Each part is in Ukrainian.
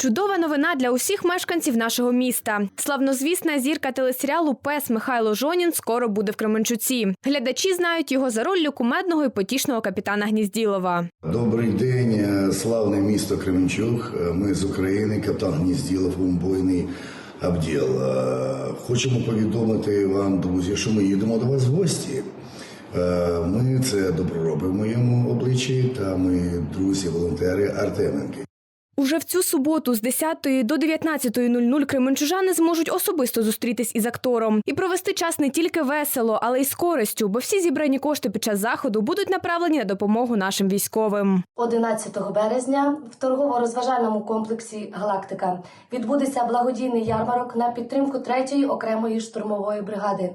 Чудова новина для усіх мешканців нашого міста. Славнозвісна зірка телесеріалу Пес Михайло Жонін скоро буде в Кременчуці. Глядачі знають його за роль кумедного і потішного капітана Гнізділова. Добрий день, е, славне місто Кременчук. Е, Ми з України, капітан Гнізділов, умбойний Абділ. Е, Хочемо повідомити вам, друзі, що ми їдемо до вас в гості. Ми це добророби в моєму обличчі та ми друзі, волонтери Артеменки. Уже в цю суботу з 10 до 19.00 кременчужани зможуть особисто зустрітись із актором і провести час не тільки весело, але й з користю, бо всі зібрані кошти під час заходу будуть направлені на допомогу нашим військовим. 11 березня в торгово-розважальному комплексі Галактика відбудеться благодійний ярмарок на підтримку 3-ї окремої штурмової бригади.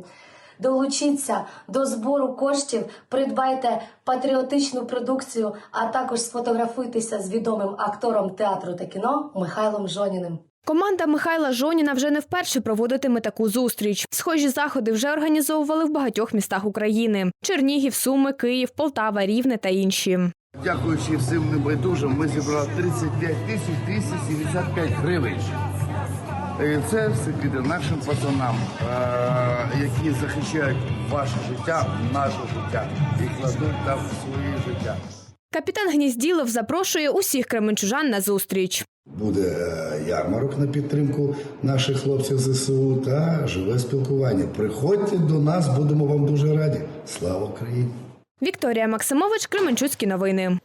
Долучіться до збору коштів, придбайте патріотичну продукцію, а також сфотографуйтеся з відомим актором театру та кіно Михайлом Жоніним. Команда Михайла Жоніна вже не вперше проводитиме таку зустріч. Схожі заходи вже організовували в багатьох містах України: Чернігів, Суми, Київ, Полтава, Рівне та інші. Дякуючи всім небайдужим, ми зібрали 35 тисяч 275 гривень. І Це все піде нашим пацанам, е, які захищають ваше життя, наше життя і кладуть там своє життя. Капітан Гнізділов запрошує усіх кременчужан на зустріч. Буде е, ярмарок на підтримку наших хлопців ЗСУ та живе спілкування. Приходьте до нас, будемо вам дуже раді. Слава Україні! Вікторія Максимович, Кременчуцькі новини.